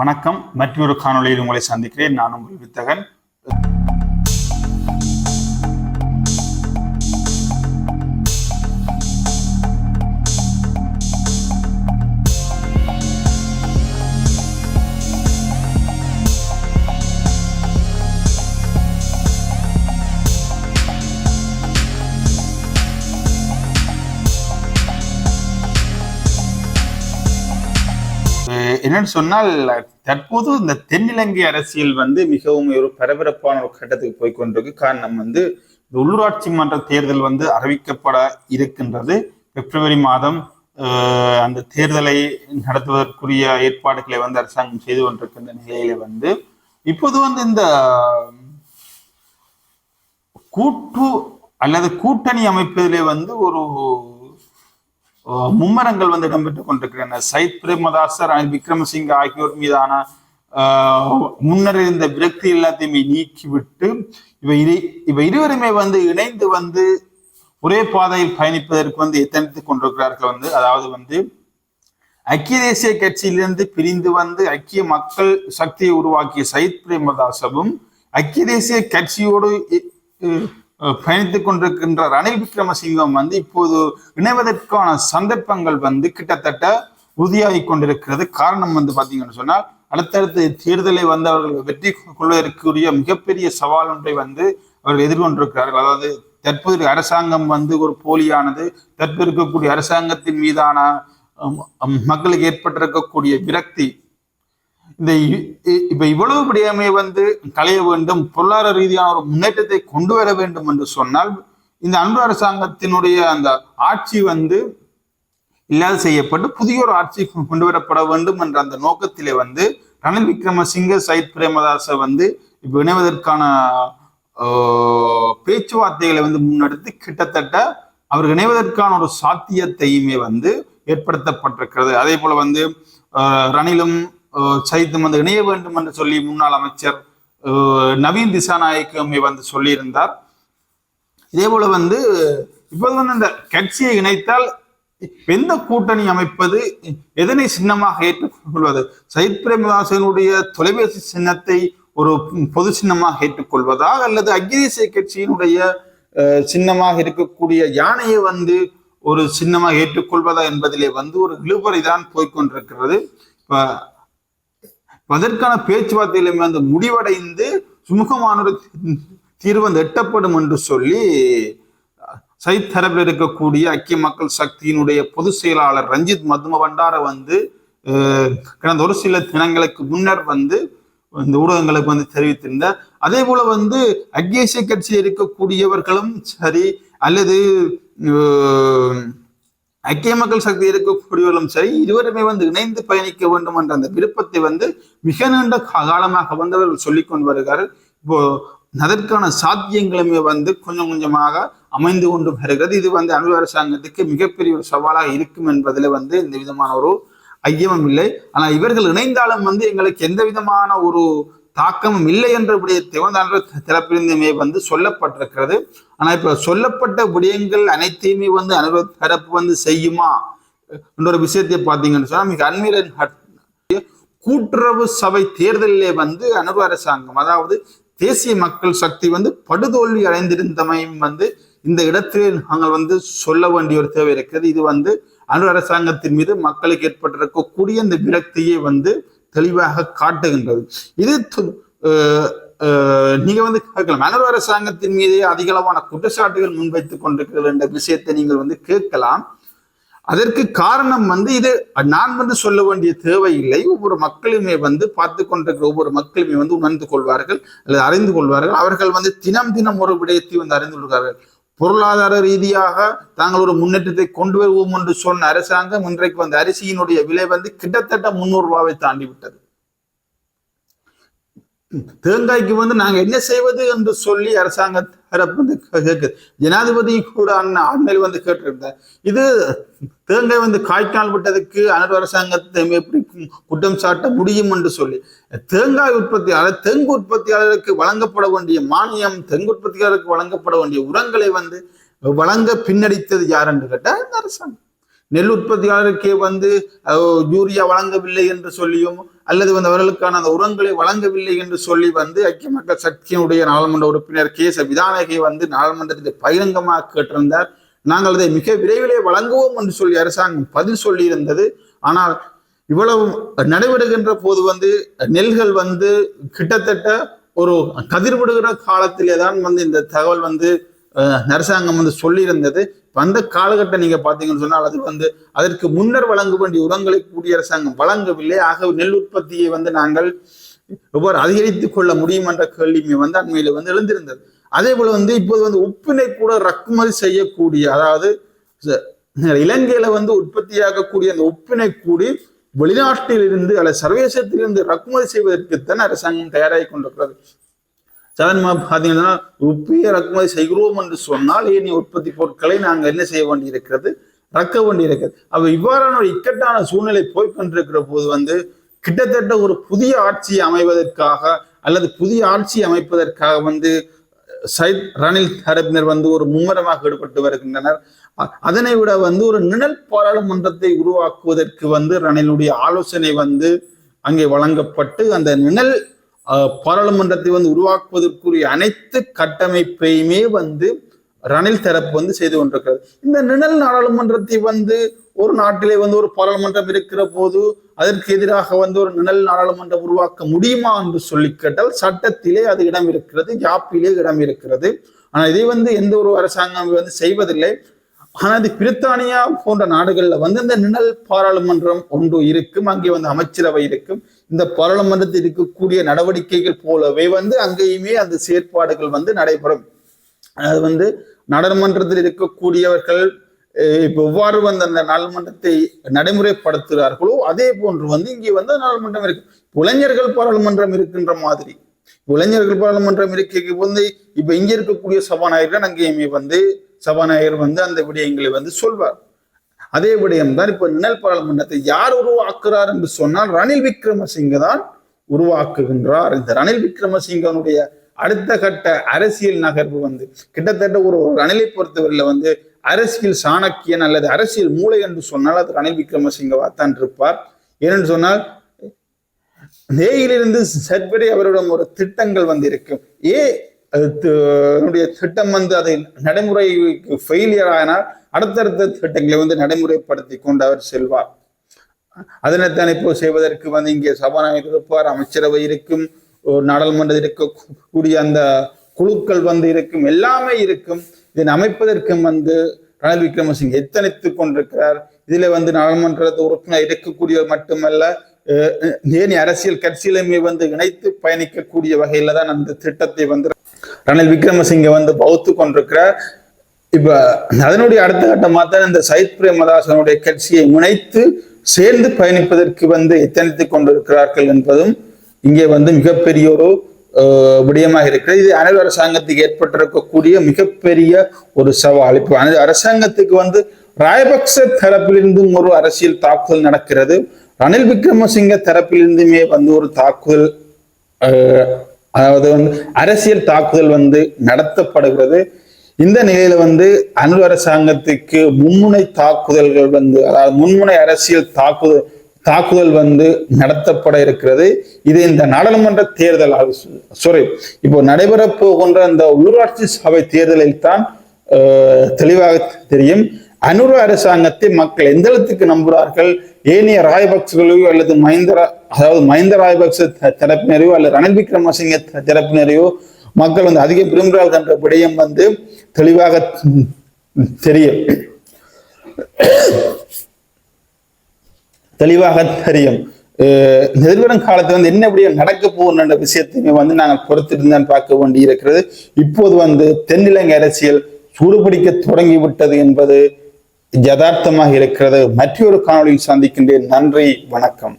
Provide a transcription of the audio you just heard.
வணக்கம். மற்றொரு காணொளியில் உங்களை சந்திக்கிறேன். நான் உங்கள் வித்தகன் என்னன்னு சொன்னால் தற்போது இந்த தென்னிலங்கை அரசியல் வந்து மிகவும் ஒரு பரபரப்பான ஒரு கட்டத்துக்கு போய் கொண்டிருக்கு. காரணம் வந்து உள்ளூராட்சி மன்ற தேர்தல் வந்து அறிவிக்கப்பட இருக்கின்றது. பிப்ரவரி மாதம் அந்த தேர்தலை நடத்துவதற்குரிய ஏற்பாடுகளை வந்து அரசாங்கம் செய்து கொண்டிருக்கின்ற நிலையில வந்து இப்போது வந்து இந்த கூட்டு அல்லது கூட்டணி அமைப்பதிலே வந்து ஒரு மும்மரங்கள் வந்து இடம்பெற்றுக் கொண்டிருக்கின்றன. சைத் பிரேமதாசர் விக்ரமசிங்க ஆகியோர் மீதான முன்னர் இருந்த விரக்தி எல்லாத்தையுமே நீக்கிவிட்டு இவை இரு இவை இருவருமே வந்து இணைந்து வந்து ஒரே பாதையில் பயணிப்பதற்கு வந்து எத்தனித்துக் கொண்டிருக்கிறார்கள் வந்து அதாவது வந்து ஐக்கிய தேசிய கட்சியிலிருந்து பிரிந்து வந்து ஐக்கிய மக்கள் சக்தியை உருவாக்கிய சயித் பிரேமதாசவும் ஐக்கிய தேசிய கட்சியோடு பயணித்துக் கொண்டிருக்கின்ற ரணில் விக்ரமசிங்கம் வந்து இப்போது இணைவதற்கான சந்தர்ப்பங்கள் வந்து கிட்டத்தட்ட உறுதியாகி கொண்டிருக்கிறது. காரணம் வந்து பாத்தீங்கன்னு சொன்னால் அடுத்தடுத்த தேர்தலை வந்து அவர்கள் வெற்றி கொள்வதற்குரிய மிகப்பெரிய சவால் ஒன்றை வந்து அவர்கள் எதிர்கொண்டிருக்கிறார்கள். அதாவது தற்போது அரசாங்கம் வந்து ஒரு போலியானது தற்போது இருக்கக்கூடிய அரசாங்கத்தின் மீதான மக்களுக்கு ஏற்பட்டிருக்கக்கூடிய விரக்தி இந்த இ- இ- இப்ப இவ்வளவு விடயமே வந்து களைய வேண்டும் பொருளாதார ரீதியான ஒரு முன்னேற்றத்தை கொண்டு வர வேண்டும் என்று சொன்னால் இந்த அன்பு அரசாங்கத்தினுடைய அந்த ஆட்சி வந்து இல்லாத செய்யப்பட்டு புதிய ஒரு ஆட்சி கொண்டு வரப்பட வேண்டும் என்ற அந்த நோக்கத்திலே வந்து ரணில் விக்ரமசிங்க சயித் பிரேமதாச வந்து இப்ப இணைவதற்கான ஆஹ், பேச்சுவார்த்தைகளை வந்து முன்னெடுத்து கிட்டத்தட்ட அவர் இணைவதற்கான ஒரு சாத்தியத்தையுமே வந்து ஏற்படுத்தப்பட்டிருக்கிறது. அதே போல வந்து ஆஹ், ரணிலும் ஆஹ், வந்து இணைய வேண்டும் என்று சொல்லி முன்னாள் அமைச்சர் ஆஹ், நவீன் திசாநாயக்கமே வந்து சொல்லியிருந்தார். இதே போல வந்து இப்போது வந்து இந்த கட்சியை இணைத்தால் எந்த கூட்டணி அமைப்பது எதனை சின்னமாக ஏற்றுக்கொள்வது? சயித் பிரேமதாசனுடைய தொலைபேசி சின்னத்தை ஒரு பொது சின்னமாக ஏற்றுக்கொள்வதா அல்லது ஐக்கிய தேசிய கட்சியினுடைய அஹ், சின்னமாக இருக்கக்கூடிய யானையை வந்து ஒரு சின்னமாக ஏற்றுக்கொள்வதா என்பதிலே வந்து ஒரு இழுபறி தான் போய்கொண்டிருக்கிறது இப்போ அதற்கான பேச்சுவார்த்தையிலுமே அந்த முடிவடைந்து சுமூகமான ஒரு தீர்வு வந்து எட்டப்படும் என்று சொல்லி சைத் தரப்பில் இருக்கக்கூடிய ஐக்கிய மக்கள் சக்தியினுடைய பொதுச் செயலாளர் ரஞ்சித் மதும பண்டார வந்து கடந்த ஒரு சில தினங்களுக்கு முன்னர் வந்து இந்த ஊடகங்களுக்கு வந்து தெரிவித்திருந்தார். அதே போல வந்து ஐக்கிய கட்சியில் இருக்கக்கூடியவர்களும் சரி அல்லது ஐக்கிய மக்கள் சக்தி இருக்கக்கூடியவர்களும் சரி இருவருமே வந்து இணைந்து பயணிக்க வேண்டும் என்ற அந்த விருப்பத்தை வந்து மிக நீண்ட காலமாக வந்து அவர்கள் சொல்லிக் வருகிறார்கள். இப்போ அதற்கான சாத்தியங்களுமே வந்து கொஞ்சம் கொஞ்சமாக அமைந்து கொண்டு வருகிறது. இது வந்து அணு அரசாங்கத்துக்கு மிகப்பெரிய ஒரு சவாலாக இருக்கும் என்பதில் வந்து இந்த விதமான ஒரு ஐயமும் இல்லை. ஆனால் இவர்கள் இணைந்தாலும் வந்து எங்களுக்கு எந்த விதமான ஒரு தாக்கம் இல்லை என்ற விடயத்தை வந்து அன்று தரப்பிலிருந்துமே வந்து சொல்லப்பட்டிருக்கிறது. ஆனா இப்ப சொல்லப்பட்ட விடயங்கள் அனைத்தையுமே வந்து அனுபவ தரப்பு வந்து செய்யுமா? என்ற ஒரு விஷயத்தை பார்த்தீங்கன்னு சொன்னா மிக அண்மையில கூட்டுறவு சபை தேர்தலிலே வந்து அனுபவ அரசாங்கம் அதாவது தேசிய மக்கள் சக்தி வந்து படுதோல்வி அடைந்திருந்தமையும் வந்து இந்த இடத்திலே நாங்கள் வந்து சொல்ல வேண்டிய ஒரு தேவை இருக்கிறது. இது வந்து அணு அரசாங்கத்தின் மீது மக்களுக்கு ஏற்பட்டிருக்கக்கூடிய இந்த விரக்தியை வந்து தெளிவாக காட்டுகின்றது. இது நீங்க வந்து கேட்கலாம். அணு அரசாங்கத்தின் மீதே அதிக அளவான குற்றச்சாட்டுகள் முன்வைத்துக் கொண்டிருக்கிறது என்ற விஷயத்தை நீங்கள் வந்து கேட்கலாம். அதற்கு காரணம் வந்து இது நான் வந்து சொல்ல வேண்டிய தேவையில்லை. ஒவ்வொரு மக்களுமே வந்து பார்த்து கொண்டிருக்கிற ஒவ்வொரு மக்களுமே வந்து உணர்ந்து கொள்வார்கள் அல்லது அறிந்து கொள்வார்கள். அவர்கள் வந்து தினம் தினம் ஒரு விடயத்தை வந்து அறிந்து கொள்கிறார்கள் பொருளாதார ரீதியாக தாங்கள் ஒரு முன்னேற்றத்தை கொண்டு வருவோம் என்று சொன்ன அரசாங்கம் இன்றைக்கு வந்து அரிசியினுடைய விலை வந்து கிட்டத்தட்ட முன்னூறு ரூபாவை தாண்டி விட்டது. தேங்காய்க்கு வந்து நாங்க என்ன செய்வது என்று சொல்லி அரசாங்கம் தரப்பு வந்து கேட்குது ஜனாதிபதி கூட அண்ணன் ஆண்மையில் வந்து கேட்டிருந்தார். இது தேங்காய் வந்து காய்க்கால் விட்டதுக்கு அனர் அரசாங்கத்தை எப்படி குற்றம் சாட்ட முடியும் என்று சொல்லி. தேங்காய் உற்பத்தியாளர் தெங்கு உற்பத்தியாளருக்கு வழங்கப்பட வேண்டிய மானியம் தெங்கு உற்பத்தியாளருக்கு வழங்கப்பட வேண்டிய உரங்களை வந்து வழங்க பின்னடித்தது யார் என்று கேட்டால் இந்த அரசாங்கம். நெல் உற்பத்தியாளருக்கே வந்து யூரியா வழங்கவில்லை என்று சொல்லியும் அல்லது வந்து அவர்களுக்கான அந்த உரங்களை வழங்கவில்லை என்று சொல்லி வந்து ஐக்கிய மக்கள் சக்தியினுடைய நாடாளுமன்ற உறுப்பினர் கே. எஸ். விதானகை வந்து நாடாளுமன்றத்தில் பகிரங்கமாக கேட்டிருந்தார். நாங்கள் அதை மிக விரைவிலே வழங்குவோம் என்று சொல்லி அரசாங்கம் பதில் சொல்லியிருந்தது. ஆனால் இவ்வளவு நடைபெறுகின்ற போது வந்து நெல்கள் வந்து கிட்டத்தட்ட ஒரு கதிர்விடுகிற காலத்திலே தான் வந்து இந்த தகவல் வந்து அரசாங்கம் வந்து சொல்லியிருந்தது. வந்த அந்த காலகட்டம் நீங்க பாத்தீங்கன்னு சொன்னால் அது வந்து அதற்கு முன்னர் வழங்க வேண்டிய உரங்களை கூடிய அரசாங்கம் வழங்கவில்லை. ஆக நெல் உற்பத்தியை வந்து நாங்கள் எவ்வாறு அதிகரித்துக் கொள்ள முடியும் என்ற கேள்வியுமே வந்து அண்மையில வந்து எழுந்திருந்தது. அதே போல வந்து இப்போது வந்து உப்பினை கூட இறக்குமதி செய்யக்கூடிய அதாவது இலங்கையில வந்து உற்பத்தியாகக்கூடிய அந்த உப்பினை கூடி வெளிநாட்டில் இருந்து அல்லது சர்வதேசத்திலிருந்து இறக்குமதி செய்வதற்குத்தான் அரசாங்கம் தயாராகி கொண்டிருக்கிறது. சாதாரணமாக பார்த்தீங்கன்னா உப்பையை இறக்குமதி செய்கிறோம் என்று சொன்னால் ஏனைய உற்பத்தி பொருட்களை நாங்கள் என்ன செய்ய வேண்டியிருக்கிறது? ரக்க வேண்டியிருக்கிறது. அப்ப இவ்வாறான ஒரு இக்கட்டான சூழ்நிலை போய் கொண்டிருக்கிற போது வந்து கிட்டத்தட்ட ஒரு புதிய ஆட்சி அமைவதற்காக அல்லது புதிய ஆட்சி அமைப்பதற்காக வந்து சைத் ரணில் தரப்பினர் வந்து ஒரு மும்முரமாக ஈடுபட்டு வருகின்றனர். அதனை விட வந்து ஒரு நிழல் பாராளுமன்றத்தை உருவாக்குவதற்கு வந்து ரணிலுடைய ஆலோசனை வந்து அங்கே வழங்கப்பட்டு அந்த நிழல் பாராளுமன்றத்தை வந்து உருவாக்குவதற்குரிய அனைத்து கட்டமைப்பையுமே வந்து ரணில் தரப்பு வந்து செய்து கொண்டிருக்கிறது. இந்த நிழல் நாடாளுமன்றத்தை வந்து ஒரு நாட்டிலே வந்து ஒரு பாராளுமன்றம் இருக்கிற போது அதற்கு எதிராக வந்து ஒரு நிழல் நாடாளுமன்றம் உருவாக்க முடியுமா என்று சொல்லி கேட்டால் சட்டத்திலே அது இடம் இருக்கிறது யாப்பிலே இடம் இருக்கிறது. ஆனால் இதை வந்து எந்த ஒரு அரசாங்கம் வந்து செய்வதில்லை. ஆனால் இது பிரித்தானியா போன்ற நாடுகளில் வந்து இந்த நிழல் பாராளுமன்றம் ஒன்று இருக்கும் அங்கே வந்து அமைச்சரவை இருக்கும். இந்த பாராளுமன்றத்தில் இருக்கக்கூடிய நடவடிக்கைகள் போலவே வந்து அங்கேயுமே அந்த செயற்பாடுகள் வந்து நடைபெறும். அது வந்து நாடாளுமன்றத்தில் இருக்கக்கூடியவர்கள் இப்போ இப்ப எவ்வாறு வந்து அந்த நாடாளுமன்றத்தை நடைமுறைப்படுத்துகிறார்களோ அதே போன்று வந்து இங்கே வந்து நாடாளுமன்றம் இருக்கு. இளைஞர்கள் பாராளுமன்றம் இருக்கின்ற மாதிரி. இளைஞர்கள் பாராளுமன்றம் இருக்க வந்து இப்ப இங்க இருக்கக்கூடிய சபாநாயகர் அங்கேயுமே வந்து சபாநாயகர் வந்து அந்த விடயங்களை வந்து சொல்வார். அதே விடயம் தான் இப்போ நிழல் பாராளுமன்றத்தை யார் உருவாக்குறார் என்று சொன்னால் ரணில் விக்ரமசிங்க தான் உருவாக்குகின்றார். இந்த ரணில் விக்ரமசிங்கனுடைய அடுத்த கட்ட அரசியல் நகர்வு வந்து கிட்டத்தட்ட ஒரு ரணிலை பொறுத்தவரையில் வந்து அரசியல் சாணக்கியன் அல்லது அரசியல் மூளை என்று சொன்னால் அது ரணில் விக்ரமசிங்கவா தான் இருப்பார். ஏனென்று சொன்னால் நேயிலிருந்து சர்வரை அவரிடம் ஒரு திட்டங்கள் வந்து இருக்கும் ஏ அது திட்டம் வந்து அதை நடைமுறை ஃபெயிலியர் ஆனால் அடுத்தடுத்த திட்டங்களை வந்து நடைமுறைப்படுத்தி கொண்டு அவர் செல்வார். அதனைத்தான் இப்போ செய்வதற்கு வந்து இங்கே சபாநாயகர் இருப்பார் அமைச்சரவை இருக்கும் ஒரு நாடாளுமன்றம் இருக்கக்கூடிய அந்த குழுக்கள் வந்து இருக்கும் எல்லாமே இருக்கும். இதனை அமைப்பதற்கும் வந்து ரணில் விக்ரமசிங் எத்தனைத்துக் கொண்டிருக்கிறார். இதுல வந்து நாடாளுமன்ற உறுப்பினர் இருக்கக்கூடியவர் மட்டுமல்ல அஹ், அரசியல் கட்சியிலுமே வந்து இணைத்து பயணிக்கக்கூடிய வகையில தான் அந்த திட்டத்தை வந்து ரணில் விக்ரமசிங்க வந்து பௌத்து கொண்டிருக்கிறார். இப்ப அதனுடைய அடுத்த கட்டமாக தான் இந்த சயித் பிரேமதாசனுடைய கட்சியை முனைத்து சேர்ந்து பயணிப்பதற்கு வந்து எத்தனைத்து கொண்டிருக்கிறார்கள் என்பதும் இங்கே வந்து மிகப்பெரிய ஒரு விடயமாக இருக்கிறது. இது அனைத்து அரசாங்கத்துக்கு ஏற்பட்டிருக்கக்கூடிய மிகப்பெரிய ஒரு சவால். இப்போ அனைத்து அரசாங்கத்துக்கு வந்து ராயபக்ச தரப்பிலிருந்தும் ஒரு அரசியல் தாக்குதல் நடக்கிறது. ரணில் விக்ரமசிங்க தரப்பிலிருந்துமே வந்து ஒரு தாக்குதல் அதாவது வந்து அரசியல் தாக்குதல் வந்து நடத்தப்படுகிறது. இந்த நிலையில வந்து அணு அரசாங்கத்துக்கு மும்முனை தாக்குதல்கள் வந்து அதாவது முன்முனை அரசியல் தாக்குதல் தாக்குதல் வந்து நடத்தப்பட இருக்கிறது. இது இந்த நாடாளுமன்ற தேர்தல் சாரி இப்போ நடைபெறப் போகின்ற அந்த உள்ளூராட்சி சபை தேர்தலில் தான் தெளிவாக தெரியும். அனுர அரசாங்கத்தை மக்கள் எந்த அளத்துக்கு நம்புகிறார்கள்? ஏனைய ராயபக்சர்களையோ அல்லது மஹிந்த அதாவது மஹிந்த ராயபக்ச தரப்பினரையோ அல்லது ரணில் விக்ரமசிங்க தரப்பினரையோ மக்கள் வந்து அதிக விரும்புகிறார்கள் என்ற விடயம் வந்து தெளிவாக தெரியும் தெளிவாக தெரியும். அஹ் எதிர்வரும் காலத்துல வந்து என்ன விடயம் நடக்க போகுன்ற விஷயத்தையுமே வந்து நாங்கள் பொறுத்திருந்தான் பார்க்க வேண்டி இருக்கிறது இப்போது வந்து தென்னிலங்கை அரசியல் சூடுபிடிக்க தொடங்கி விட்டது என்பது யதார்த்தமாக இருக்கிறது. மற்றொரு காணொளியில் சந்திக்கின்றேன். நன்றி வணக்கம்.